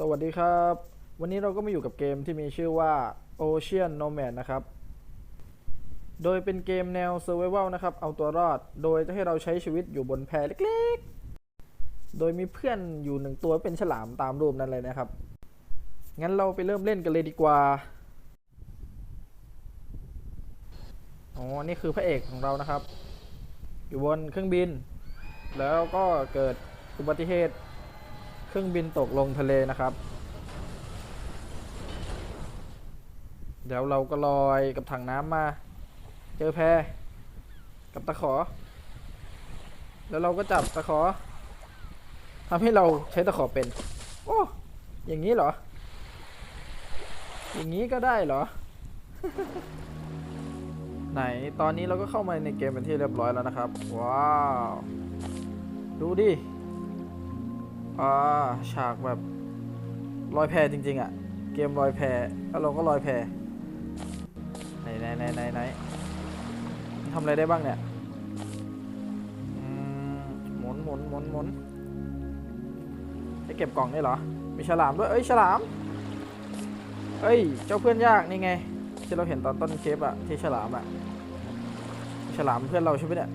สวัสดีครับ วันนี้เราก็มาอยู่กับเกมที่มีชื่อว่า Ocean Nomad นะครับ โดยเป็นเกมแนว Survival นะครับ เอาตัวรอด โดยจะให้เราใช้ชีวิตอยู่บนแพเล็กๆ โดยมีเพื่อนอยู่หนึ่งตัวเป็นฉลามตามรูปนั้นเลยนะครับ งั้นเราไปเริ่มเล่นกันเลยดีกว่า อ๋อ นี่คือพระเอกของเรานะครับ อยู่บนเครื่องบิน แล้วก็เกิดอุบัติเหตุ เครื่องบินตกลงทะเลนะครับ เดี๋ยวเราก็ลอยกับถังน้ำมา เจอแพกับตะขอ แล้วเราก็จับตะขอทำให้เราใช้ตะขอเป็น โอ้อย่างนี้เหรอ อย่างนี้ก็ได้เหรอ ไหนตอนนี้เราก็เข้ามาในเกมเป็นที่เรียบร้อยแล้วนะครับ ว้าว ดูดิ อ่าฉากแบบลอยแพจริง ๆอะ่ะ เกมลอยแพแล้วเราก็ลอยแพไหนไหนไหนไหนไหนทำอะไรได้บ้างเนี่ยหมุนหมุนหมุนหมุนจะเก็บกล่องนี่เหรอ มีฉลามด้วย เอ้ยฉลาม เอ้ย เจ้าเพื่อนยากนี่ไง ที่เราเห็นตอนต้นคปอะที่ฉลามอะฉลามเพื่อนเราใช่ไหมเนี่ย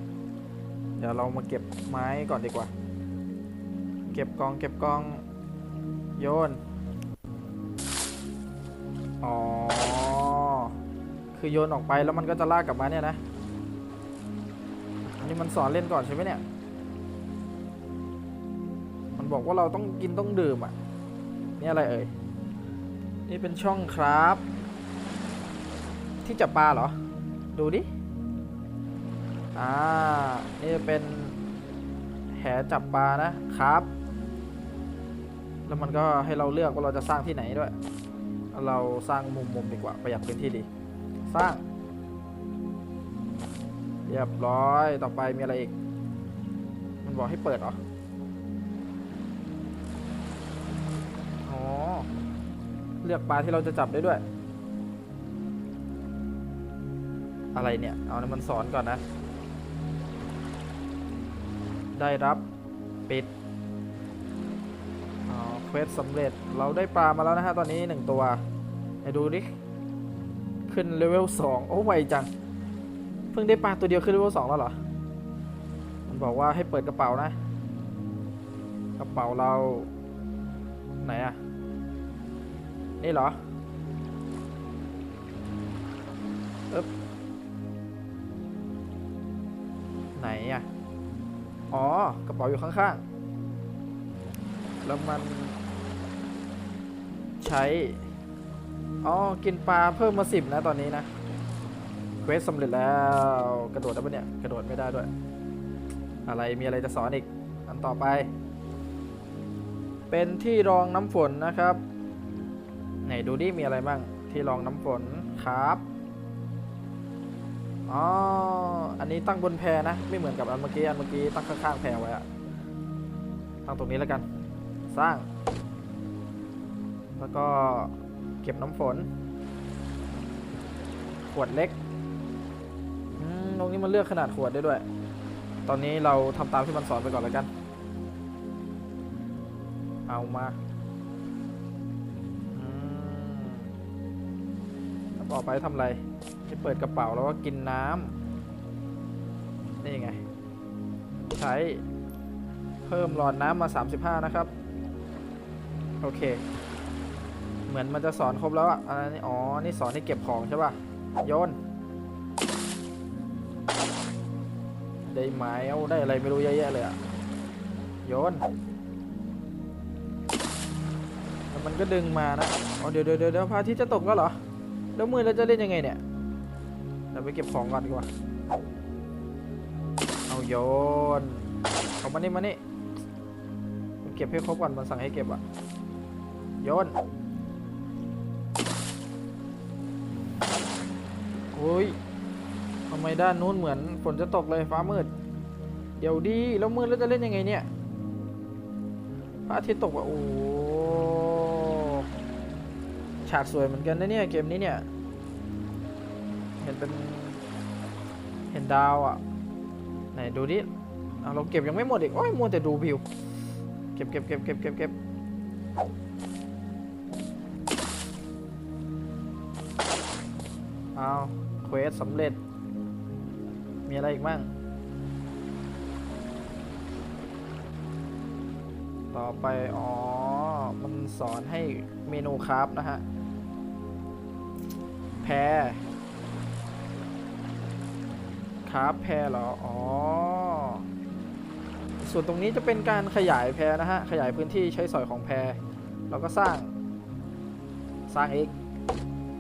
เดี๋ยวเรามาเก็บไม้ก่อนดีกว่า ก็บกองเก็บกองโยน อ๋อ คือโยนออกไปแล้วมันก็จะลากกลับมาเนี่ยนะ อันนี้มันสอนเล่นก่อนใช่ไหมเนี่ย มันบอกว่าเราต้องกินต้องดื่มอะ นี่อะไรเอ่ย นี่เป็นช่องครับ ที่จับปลาเหรอ ดูดิ อ่า นี่เป็นแหจับปลานะครับ แล้วมันก็ให้เราเลือกว่าเราจะสร้างที่ไหนด้วย เราสร้างมุมมุมดีกว่าประหยัดพื้นที่ดี สร้าง เรียบร้อยต่อไปมีอะไรอีก มันบอกให้เปิดเหรออ๋อเลือกปลาที่เราจะจับได้ด้วย อะไรเนี่ย เอานะมันสอนก่อนนะ ได้รับปิด เควสสำเร็จเราได้ปลามาแล้วนะฮะตอนนี้หนึ่งตัวไหนดูดิ ขึ้นเลเวลสองโอ้ไวจัง เพิ่งได้ปลาตัวเดียวขึ้นเลเวลสองแล้วเหรอ มันบอกว่าให้เปิดกระเป๋านะ กระเป๋าเราไหนอะนี่เหรอเอ๊บไหนอะอ๋อกระเป๋าอยู่ข้างๆ แล้วมัน ใช้ อ๋อ กินปลาเพิ่มมาสิบนะตอนนี้นะ เควสสำเร็จแล้ว กระโดดได้ปะเนี่ย กระโดดไม่ได้ด้วย อะไร มีอะไรจะสอนอีก อันต่อไป เป็นที่รองน้ำฝนนะครับ ไหนดูดิ มีอะไรบ้าง ที่รองน้ำฝนครับอ๋อ อันนี้ตั้งบนแพนะ ไม่เหมือนกับอันเมื่อกี้ อันเมื่อกี้ตั้งข้างๆแพไว้อะตั้งตรงนี้แล้วกัน สร้าง แล้วก็เก็บน้ำฝน ขวดเล็กตรงนี้มันเลือกขนาดขวดได้ด้วย ตอนนี้เราทำตามที่มันสอนไปก่อนแล้วกัน เอามาแล้วต่อไปทำอะไรให้เปิดกระเป๋าแล้วก็กินน้ำนี่ไง ใช้เพิ่มหลอดน้ำมา 35 นะครับ โอเค เหมือนมันจะสอนครบแล้วอะอันนี้อ๋อ นี่สอนให้เก็บของใช่ป่ะ โยน ได้ไม้เอาได้อะไรไม่รู้เยอะแยะเลยอะโยนแล้วมันก็ดึงมานะ อ๋อ เดี๋ยวเดี๋ยวเดี๋ยวพระอาทิตย์จะตกแล้วเหรอ แล้วมือเราจะเล่นยังไงเนี่ยเราไปเก็บของก่อนดีกว่า เอาโยน เอามานี่มานี่เก็บให้ครบก่อนมันสั่งให้เก็บอะโยน โอ้ยทำไมด้านนู้นเหมือนฝนจะตกเลยฟ้ามืด เดี๋ยวดีแล้วมืดแล้วจะเล่นยังไงเนี่ยพระอาทิตย์ตกอะโอ้ฉากสวยเหมือนกันนะเนี่ยเกมนี้เนี่ย เห็นเป็นเห็นดาวอะ ไหนดูดิเราเก็บยังไม่หมดอีกโอ้ยมัวแต่ดูวิว เก็บเก็บเก็บเก็บเก็บเก็บ เอาเควสสำเร็จ มีอะไรอีกมั่งต่อไป อ๋อ มันสอนให้เมนูคราฟนะฮะ แพรคราฟแพรเหรอ อ๋อ ส่วนตรงนี้จะเป็นการขยายแพรนะฮะ ขยายพื้นที่ใช้สอยของแพรเราก็สร้าง สร้างอีก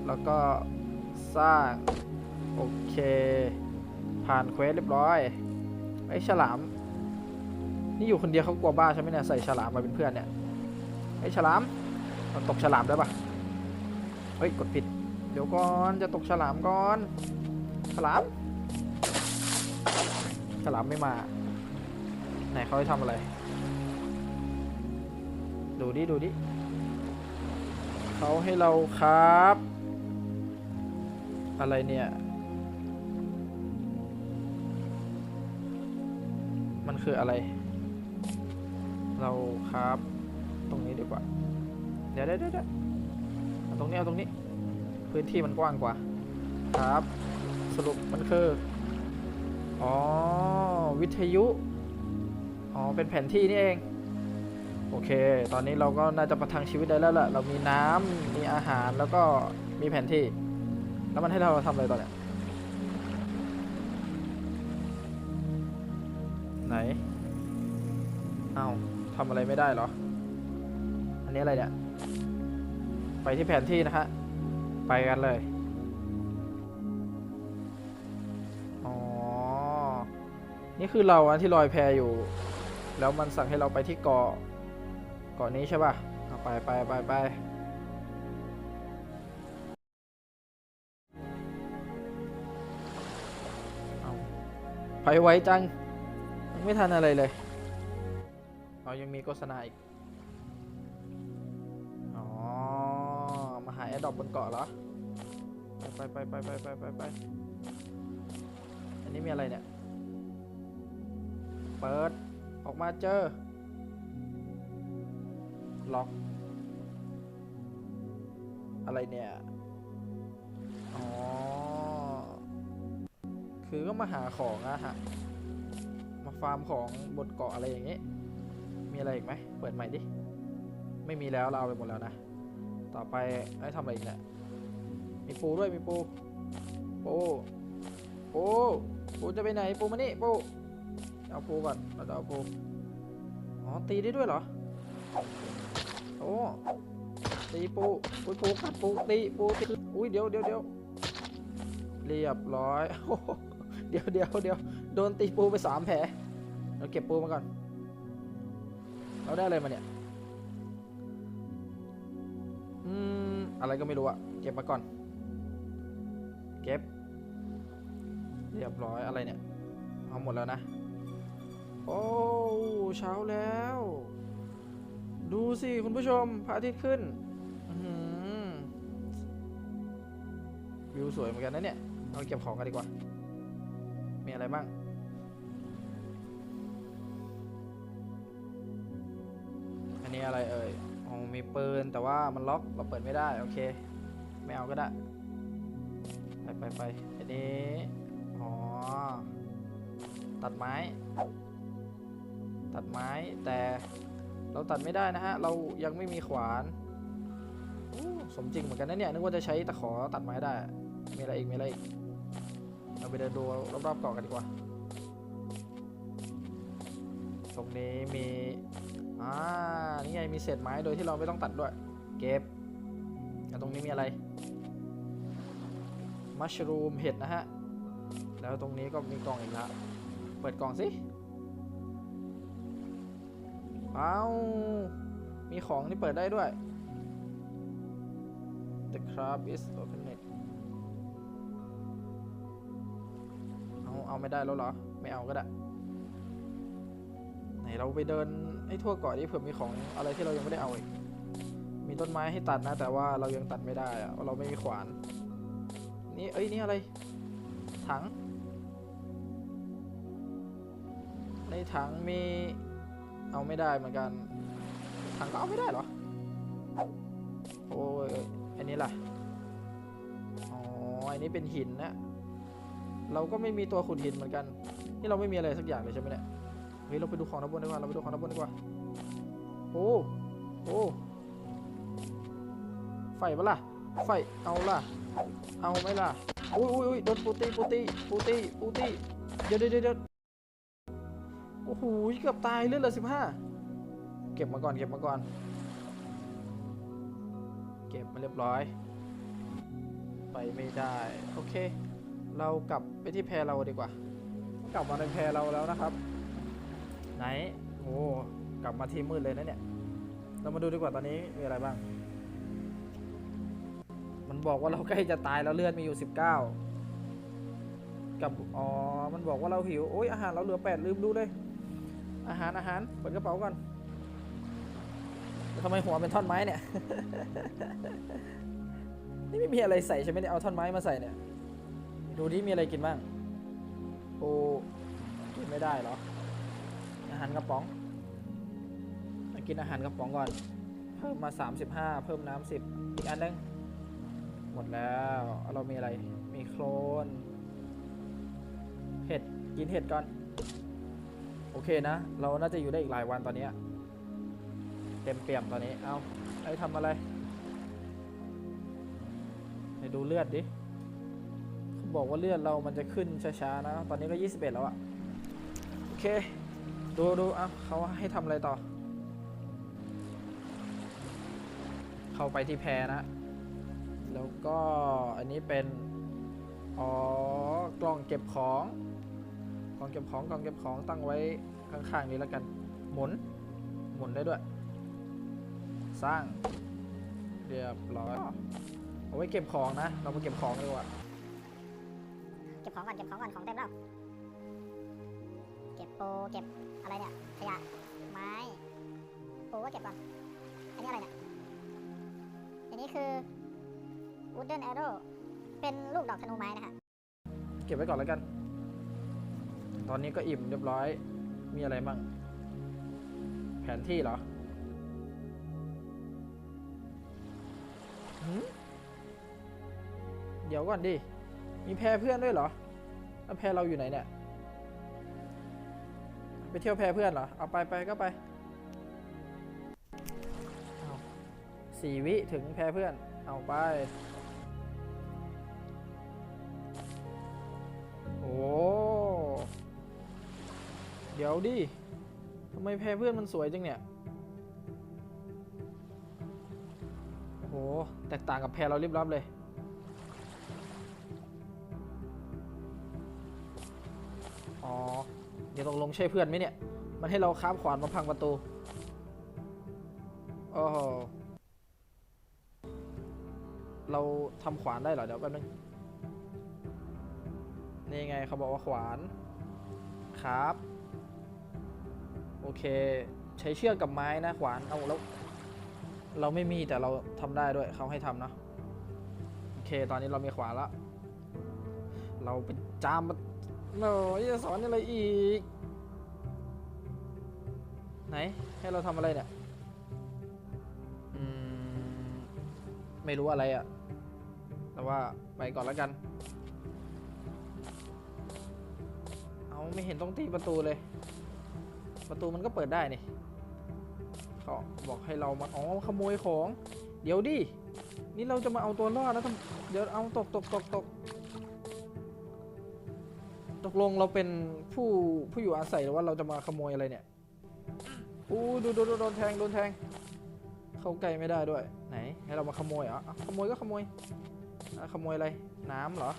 แล้วก็ สร้าง โอเค ผ่านเควสเรียบร้อยไอ้ฉลาม นี่อยู่คนเดียวเขากลัวบ้าใช่ไหมเนี่ยใส่ฉลามมาเป็นเพื่อนเนี่ยไอ้ฉลามเราตกฉลามได้ปะเฮ้ยกดผิด เดี๋ยวก่อนจะตกฉลามก่อน ฉลาม ฉลามไม่มา ไหนเขาให้ทำอะไร ดูดิดูดิเขาให้เราครับ อะไรเนี่ย มันคืออะไร เราครับ ตรงนี้ดีกว่า เดี๋ยวเดี๋ยวเดี๋ยวตรงนี้เอาตรงนี้ พื้นที่มันกว้างกว่า ครับ สรุปมันคือ อ๋อ วิทยุ อ๋อ เป็นแผนที่นี่เอง โอเค ตอนนี้เราก็น่าจะประทังชีวิตได้แล้วล่ะ เรามีน้ำมีอาหารแล้วก็มีแผนที่ แล้วมันให้เราทำอะไรต่อเนี่ยไหนเอา้าทำอะไรไม่ได้เหรอ อันนี้อะไรเนี่ย ไปที่แผนที่นะฮะ ไปกันเลย อ๋อ นี่คือเราอะที่ลอยแพอยู่ แล้วมันสั่งให้เราไปที่เกาะ เกาะนี้ใช่ป่ะ ไปไปไปไป ไปไวจัง ไม่ทันอะไรเลยเรายังมีโฆษณาอีก อ๋อ มาหาแอดดอปบนเกาะเหรอ ไปไปไปไปไปไปไปอันนี้มีอะไรเนี่ย เปิด ออกมาเจอ ล็อก อะไรเนี่ย อ๋อ คือก็มาหาของอะฮะ มาฟาร์มของบนเกาะอะไรอย่างเงี้ยมีอะไรอีกไหม เปิดใหม่ดิ ไม่มีแล้วเราเอาไปหมดแล้วนะ ต่อไปให้ทำอะไรอีกเนี่ย มีปูด้วย มีปู ปูปูปูจะไปไหน ปูมานี่ปูเอาปูก่อนเราจะเอาปู อ๋อ ตีได้ด้วยเหรอ โอ้ ตีปูอุ้ยปูกัดปูตีปูตีอุ้ยเดี๋ยวเดี๋ยวเดี๋ยวเรียบร้อยโอ้ เดี๋ยวเดี๋ยวเดี๋ยวโดนตีปูไปสามแผลเราเก็บปูมาก่อน เราได้อะไรมาเนี่ย อืม อะไรก็ไม่รู้อะเก็บมาก่อน เก็บ เรียบร้อยอะไรเนี่ย เอาหมดแล้วนะ โอ้เช้าแล้ว ดูสิคุณผู้ชมพระอาทิตย์ขึ้นวิวสวยเหมือนกันนะเนี่ยเอาเก็บของกันดีกว่า อะไรบ้าง อันนี้อะไรเอ่ยอ๋อมีปืนแต่ว่ามันล็อกเราเปิดไม่ได้ โอเค ไม่เอาก็ได้ ไปไปไปอันนี้อ๋อตัดไม้ ตัดไม้แต่เราตัดไม่ได้นะฮะ เรายังไม่มีขวานสมจริงเหมือนกันนะเนี่ย นึกว่าจะใช้ตะขอตัดไม้ได้ มีอะไรอีก มีอะไรอีก เราไปเดินดูรอบๆเกาะกันดีกว่า ตรงนี้มีอ่านี่ไงมีเศษไม้โดยที่เราไม่ต้องตัดด้วย เก็บแล้วตรงนี้มีอะไร มัชรูมเห็ดนะฮะ แล้วตรงนี้ก็มีกล่องอีกแล้วเปิดกล่องสิ เอา้ามีของที่เปิดได้ด้วย The crab is open e เอาไม่ได้แล้วเหรอ ไม่เอาก็ได้ ไหนเราไปเดินให้ทั่วเกาะดิเผื่อมีของอะไรที่เรายังไม่ได้เอาอีก มีต้นไม้ให้ตัดนะ แต่ว่าเรายังตัดไม่ได้อะเพราะเราไม่มีขวาน นี่เอ้ยนี่อะไร ถัง ในถังมี เอาไม่ได้เหมือนกัน ถังก็เอาไม่ได้เหรอ โอ้ยอันนี้ล่ะ อ๋อ อันนี้เป็นหินนะ เราก็ไม่มีตัวขุดหินเหมือนกัน นี่เราไม่มีอะไรสักอย่างเลยใช่ไหมเนี่ย เฮ้ยเราไปดูของด้านบนดีกว่า เราไปดูของด้านบนดีกว่า โอ้โอ้ไฟปะล่ะ ไฟ เอาล่ะ เอาไหมล่ะ อุ้ยอุ้ยอุ้ยโดนปูตีปูตีปูตีปูตีเดี๋ยวเดี๋ยวเดี๋ยวโอ้โหเกือบตายเลือดเหลือสิบห้าเก็บมาก่อนเก็บมาก่อน เก็บมาเรียบร้อย ไปไม่ได้ โอเค เรากลับไปที่แพเราดีกว่า กลับมาในแพเราแล้วนะครับ ไหนโอ้กลับมาที่มืดเลยนะเนี่ย เรามาดูดีกว่าตอนนี้มีอะไรบ้าง มันบอกว่าเราใกล้จะตายแล้วเลือดมีอยู่ 19 กับอ๋อ มันบอกว่าเราหิว โอ้ยอาหารเราเหลือ 8 ลืมดูเลย อาหารอาหารเปิดกระเป๋าก่อนทำไมหัวเป็นท่อนไม้เนี่ย นี่ไม่มีอะไรใส่ใช่ไหมเนี่ยเอาท่อนไม้มาใส่เนี่ย ดูที่มีอะไรกินบ้าง โอ้กินไม่ได้เหรอ อาหารกระป๋องมากินอาหารกระป๋องก่อน เพิ่มมา 35 เพิ่มน้ำ10อีกอันนึง หมดแล้ว เรามีอะไร มีโคลน เห็ด กินเห็ดก่อน โอเคนะ เราน่าจะอยู่ได้อีกหลายวันตอนนี้ เต็มเปี่ยมตอนนี้ เอาไอ้ทำอะไร ไหนดูเลือดดิ บอกว่าเลือดเรามันจะขึ้นช้าๆนะ ตอนนี้ก็ 21 แล้วอะโอเค ดูดูอะเขาให้ทำอะไรต่อ เข้าไปที่แพนะ แล้วก็อันนี้เป็น อ๋อ กล่องเก็บของ กล่องเก็บของ กล่องเก็บของตั้งไว้ข้างๆนี้แล้วกัน หมุน หมุนได้ด้วย สร้าง เรียบร้อยเอาไว้เก็บของนะ เรามาเก็บของดีกว่า ก็บของก่อนเก็บของก่อนของเต็มแล้ว เก็บโปเก็บอะไรเนี่ยขยะไม้โปก็เก็บก่อน อันนี้อะไรเนี่ย อันนี้คือ wooden arrow เป็นลูกดอกธนูไม้นะฮะเก็บไว้ก่อนแล้วกัน ตอนนี้ก็อิ่มเรียบร้อย มีอะไรบ้าง แผนที่เหรอเดี๋ยวก่อนดิ มีแพรเพื่อนด้วยเหรอแล้วแพรเราอยู่ไหนเนี่ย ไปเที่ยวแพรเพื่อนเหรอ เอาไปไปก็ไปสี่วิถึงแพรเพื่อน เอาไป โอ้ เดี๋ยวดิทำไมแพรเพื่อนมันสวยจังเนี่ยโอ้โห แตกต่างกับแพรเรารีบรับเลย อ๋อ เดี๋ยวตกลงใช่เพื่อนไหมเนี่ย มันให้เราค้าบขวานมาพังประตู โอ้โห เราทำขวานได้เหรอ เดี๋ยวแป๊บนึง นี่ไงเขาบอกว่าขวาน ครับ โอเค ใช้เชือกกับไม้นะขวาน เอาแล้ว เราไม่มีแต่เราทำได้ด้วยเขาให้ทำเนาะโอเค ตอนนี้เรามีขวานล้วเราไปจามมาโอ้ยจะสอนอะไรอีก ไหน ให้เราทำอะไรเนี่ย อืม ไม่รู้อะไรอะแต่ว่าไปก่อนแล้วกัน เอาไม่เห็นต้องตีประตูเลย ประตูมันก็เปิดได้นี่เขาบอกให้เรามา อ๋อ ขโมยของ เดี๋ยวดิ นี่เราจะมาเอาตัวรอดนะทำเดี๋ยวเอาตกตกตกตก ตกลงเราเป็นผู้ผู้อยู่อาศัยหรือว่าเราจะมาขโมยอะไรเนี่ยอู้ดูดูดูโดนแทงโดนแทง เข้าใกล้ไม่ได้ด้วย ไหนให้เรามาขโมยเหรออะขโมยก็ขโมยอะขโมยอะไร น้ำเหรอ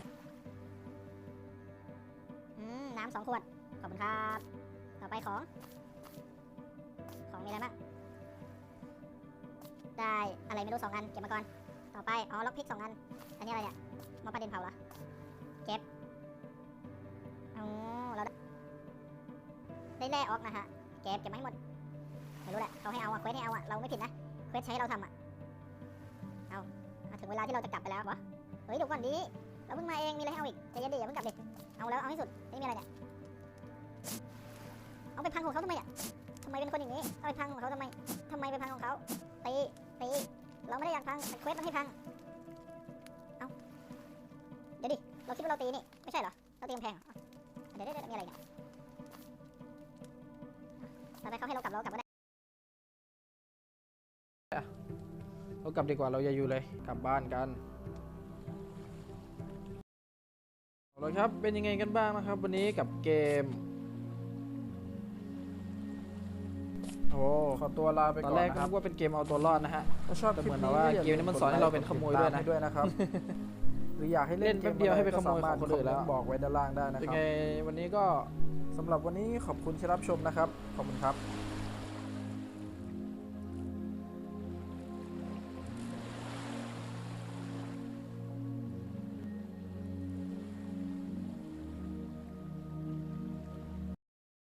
อืมน้ำสองขวด ขอบคุณครับ ต่อไปของ ของมีอะไรบ้างได้อะไรไม่รู้สองอัน เก็บมาก่อน ต่อไป อ๋อ ล็อกพิกสองอัน อันนี้อะไรเนี่ยมอปลาดินเผาเหรอ เก็บ อ๋อเราได้แร่ออกนะฮะเก็บเก็บมาให้หมดไม่รู้แหละเขาให้เอาอะเควสให้เอาอะเราไม่ผิดนะเควสใช้เราทำอะเอาอะถึงเวลาที่เราจะกลับไปแล้ววะเฮ้ยเดี๋ยวก่อนดิเราเพิ่งมาเองมีอะไรให้เอาอีกใจเย็นดิอย่าเพิ่งกลับดิเอาแล้วเอาให้สุดนี่มีอะไรเนี่ยเอาไปพังของเขาทำไมอะทำไมเป็นคนอย่างนี้เอาไปพังของเขาทำไมทำไมไปพังของเขาตีตีเราไม่ได้อยากพังเควสมันให้พังเอาเดี๋ยวเราคิดว่าเราตีนี่ไม่ใช่เหรอเราตีกำแพง ดี๋ยวเดี๋ยวเดี๋ยวมีอะไรเนี่ยอะไปไปเขาให้เรากลับเรากลับก็ได้เรากลับดีกว่าเราอย่าอยู่เลย กลับบ้านกันเอาละครับเป็นยังไงกันบ้างนะครับ วันนี้กับเกมโอ้ขอตัวลาไปตอนก่อนแรกนะก็ครันึบกว่าเป็นเกมเอาตัวรอดนะฮะถ้าชอบแต่คลิเหมืปอนนี้ว่าก็อย่าเกมนี้มันสอนให้ลืเราเป็นขโมยด้วยนะกไลค์กดติดตามให้ด้วยนะครับห รืออยากให้เล่นเล่นแป๊บเดียวให้ไปขโมยของคนอื่นแล้วก็สามารถบอกไว้ด้านล่างได้นะยัคงรับไงวันนี้ก็สำหรับวันนี้ขอบคุณที่รับชมนะครับ ขอบคุณครับ